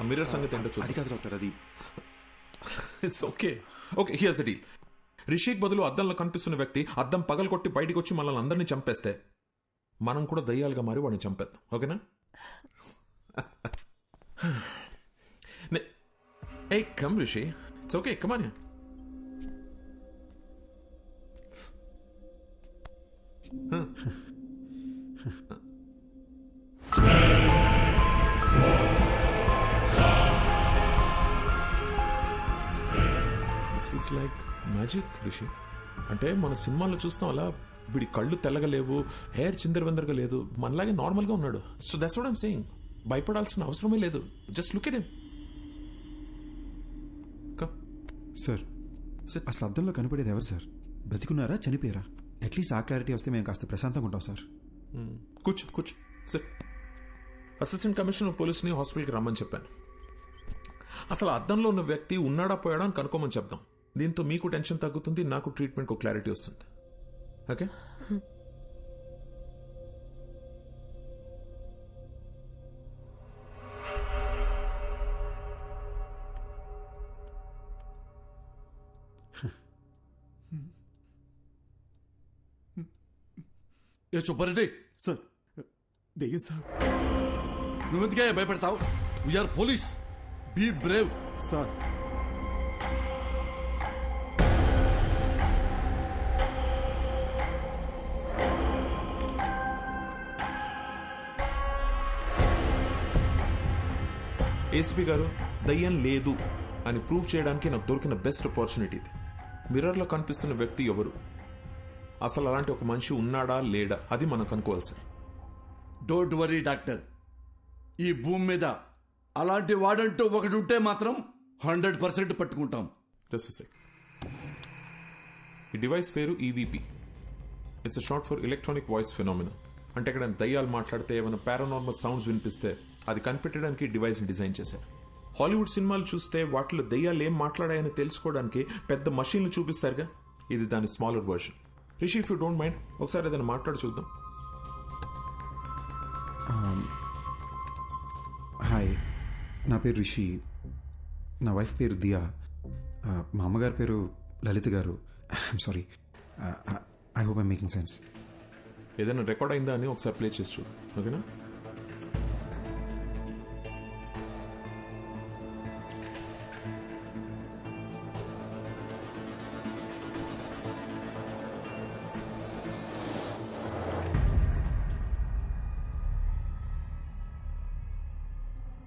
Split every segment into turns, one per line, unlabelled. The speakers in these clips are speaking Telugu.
ఆ మిర్రర్ సంగతి ఏంటో చూద్దాం.
అది కాదు డాక్టర్ అది.
It's okay okay here's the Rishik బదులు అద్దంలో కనిపిస్తున్న వ్యక్తి అద్దం పగలు కొట్టి బయటికి వచ్చి మనల్ని అందరినీ చంపేస్తే మనం కూడా దయ్యాలుగా మారి వాడిని చంపేద్దాం. ఓకేనా ఏ come Rishi it's okay come on this is like magic Rishi అంటే మన సినిమాలో చూస్తాం అలా వీడి కళ్ళు తెల్లగా లేవు హెయిర్ చిందరవందరగా లేదు మనలాగే నార్మల్గా ఉన్నాడు. So that's what I'm saying భయపడాల్సిన అవసరమే లేదు. Just look at
sir
Sir.
అసలు అద్దంలో కనపడేది ఎవరు సార్ బతికున్నారా చనిపోయారా? అట్లీస్ట్ ఆ క్లారిటీ వస్తే మేము కాస్త ప్రశాంతంగా ఉంటాం సార్
కూర్చో కూర్చో. సార్ అసిస్టెంట్ కమిషనర్ పోలీస్ని హాస్పిటల్కి రమ్మని చెప్పాను. అసలు అద్దంలో ఉన్న వ్యక్తి ఉన్నాడా పోయాడా అని కనుక్కోమని చెప్దాం. దీంతో మీకు టెన్షన్ తగ్గుతుంది నాకు ట్రీట్మెంట్కి క్లారిటీ వస్తుంది. ఓకే?
ఏ సుబ్బారెడ్డి
సార్ దెయ్యం సార్.
నువ్వెందుకే భయపడతావు? We're police be brave
sir.
ACP garu దయ్యం లేదు అని ప్రూవ్ చేయడానికి నాకు దొరికిన బెస్ట్ ఆపర్చునిటీ ఇది. మిర్రర్లో కనిపిస్తున్న వ్యక్తి ఎవరు? అసలు అలాంటి ఒక మనిషి ఉన్నాడా లేడా? అది మనం కనుక్కోవాలి సార్
డోంట్ వరీ డాక్టర్. ఈ భూమి మీద అలాంటి వాడంటూ ఒకటి ఉంటే మాత్రం హండ్రెడ్ పర్సెంట్ పట్టుకుంటాం.
ఈ డివైస్ పేరు EVP it's short for electronic voice phenomena అంటే ఇక్కడ దయ్యాలు మాట్లాడితే ఏమైనా పారానార్మల్ సౌండ్స్ వినిపిస్తే అది కనిపెట్టడానికి ఈ డివైస్ని డిజైన్ చేశారు. హాలీవుడ్ సినిమాలు చూస్తే వాటిలో దయ్యాలు ఏం మాట్లాడాయని తెలుసుకోవడానికి పెద్ద మషీన్లు చూపిస్తారుగా? ఇది దాని smaller version Rishi if you don't mind ఒకసారి ఏదైనా మాట్లాడి చూద్దాం.
హాయ్ నా పేరు రిషి. నా వైఫ్ పేరు దియా. మా అమ్మగారి పేరు Lalitha garu. I'm sorry I hope I making sense
ఏదైనా రికార్డ్ అయిందా అని ఒకసారి ప్లే చేసి చూడు. ఓకేనా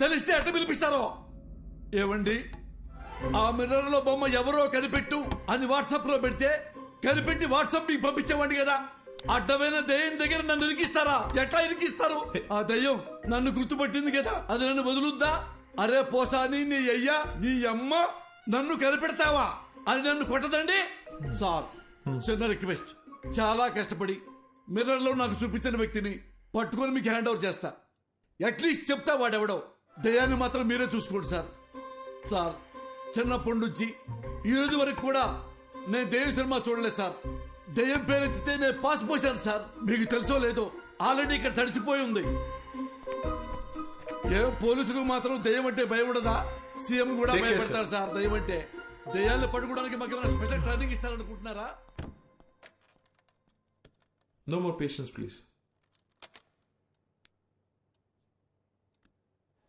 తెలిస్తే ఎట్ట పిలిపిస్తారో? ఏమండి? ఆ మిర్రర్లో బొమ్మ ఎవరో కనిపెట్టు అని వాట్సాప్లో పెడితే కనిపెట్టి వాట్సాప్ మీకు పంపించేవాడి కదా. అడ్డమైన దయ్యం దగ్గర నన్ను ఇరికిస్తారా? ఎట్లా ఇరికిస్తారు? ఆ దయ్యం నన్ను గుర్తుపట్టింది కదా. అది నన్ను వదులుద్దా? అరే పోసాని నీ అయ్యా నీ అమ్మ నన్ను కనిపెడతావా? అని నన్ను కొట్టదండి? సార్ చిన్న రిక్వెస్ట్. చాలా కష్టపడి మిర్రర్లో నాకు చూపించిన వ్యక్తిని పట్టుకొని మీకు హ్యాండ్ ఓవర్ చేస్తా. అట్లీస్ట్ చెప్తా వాడెవడో. దయాన్ని మాత్రం మీరే చూసుకోండి సార్. సార్ చిన్నప్పటి నుంచి ఈ రోజు వరకు కూడా నేను దెయ్యం సినిమా చూడలేదు సార్. దెయ్యం పేరెత్తితే నేను పాస్ పోసాను సార్. మీకు తెలుసో లేదో ఆల్రెడీ ఇక్కడ తడిసిపోయి ఉంది. ఏ పోలీసులకు మాత్రం దెయ్యం అంటే భయం ఉండదా? సీఎం కూడా భయపడతారు సార్ దెయ్యం అంటే. దెయ్యాన్ని పట్టుకోవడానికి మాకు ఏమైనా స్పెషల్ ట్రైనింగ్ ఇస్తారనుకుంటున్నారా?
నో మోర్ పేషెన్స్ ప్లీజ్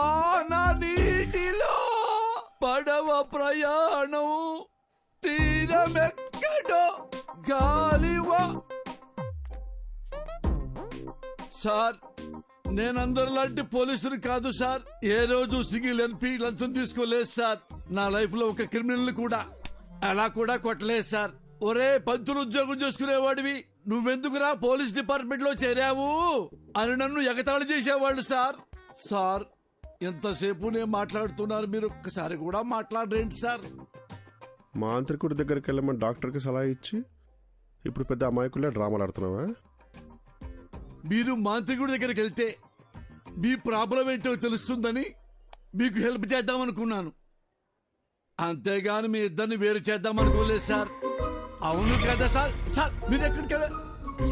వాన నీటిలో పడవ ప్రయాణం తీరమెక్కడో గాలివా. సార్ నేనందరిలాంటి పోలీసులు కాదు సార్. ఏ రోజు సింగిల్ ఎన్పీ లంచం తీసుకోలేదు సార్. నా లైఫ్లో ఒక క్రిమినల్ కూడా అలా కూడా కొట్టలేదు సార్. ఒరే పంతులు ఉద్యోగం చేసుకునేవాడివి. నువ్వెందుకురా పోలీస్ డిపార్ట్మెంట్లో చేరావు? అని నన్ను ఎగతాళి చేసేవాళ్ళు సార్. సార్ ఎంతసేపు నేను మాట్లాడుతున్నారు మీరు ఒక్కసారి కూడా మాట్లాడరేంటి సార్?
మాంత్రికుడి దగ్గరికి వెళ్ళమని డాక్టర్కి సలహా ఇచ్చి ఇప్పుడు పెద్ద అమాయకులే డ్రామాలు ఆడుతున్నావా?
మీరు మాంత్రికుడి దగ్గరికి వెళ్తే మీ ప్రాబ్లం ఏంటో తెలుస్తుందని మీకు హెల్ప్ చేద్దాం అనుకున్నాను అంతేగాని మీ ఇద్దరిని వేరు చేద్దాం అనుకోలేదు సార్. అవును కదా సార్? సార్ మీరు ఎక్కడికి వెళ్ళారు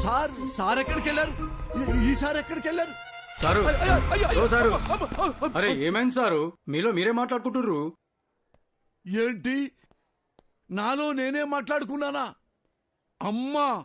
సార్ సార్ ఎక్కడికి వెళ్ళారు ఈ- ఈ సార్ ఎక్కడికి వెళ్ళారు
సారు. ఓ సారు. అరే ఏమైంది సారు? మీలో మీరే మాట్లాడుకుంటుర్రు?
ఏంటి? నాలో నేనే మాట్లాడుకున్నానా? అమ్మా!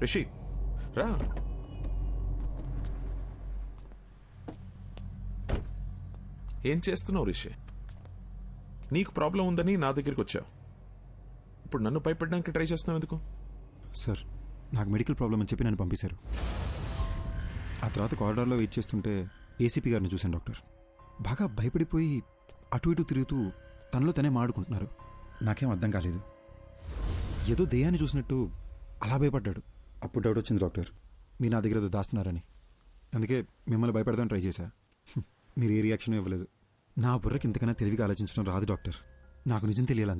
Rishi రా. ఏం చేస్తున్నావు రిషి? నీకు ప్రాబ్లం ఉందని నా దగ్గరికి వచ్చావు. ఇప్పుడు నన్ను భయపడడానికి ట్రై చేస్తున్నావు ఎందుకు?
సార్ నాకు మెడికల్ ప్రాబ్లం అని చెప్పి నన్ను పంపించారు ఆ తర్వాత కారిడార్లో వెయిట్ చేస్తుంటే ఏసీపీ గారిని చూశాను డాక్టర్. బాగా భయపడిపోయి అటు ఇటు తిరుగుతూ తనలో తనే మాడుకుంటున్నారు. నాకేం అర్థం కాలేదు. ఏదో దెయ్యాన్ని చూసినట్టు అలా భయపడ్డాడు. అప్పుడు డౌట్ వచ్చింది డాక్టర్ మీరు నా దగ్గర దాస్తున్నారని. అందుకే మిమ్మల్ని భయపెడదాం ట్రై చేశా. మీరు ఏ రియాక్షన్ ఇవ్వలేదు. నా బుర్రకి ఇంతకన్నా తెలివిగా ఆలోచించడం రాదు డాక్టర్ నాకు నిజం తెలియాలి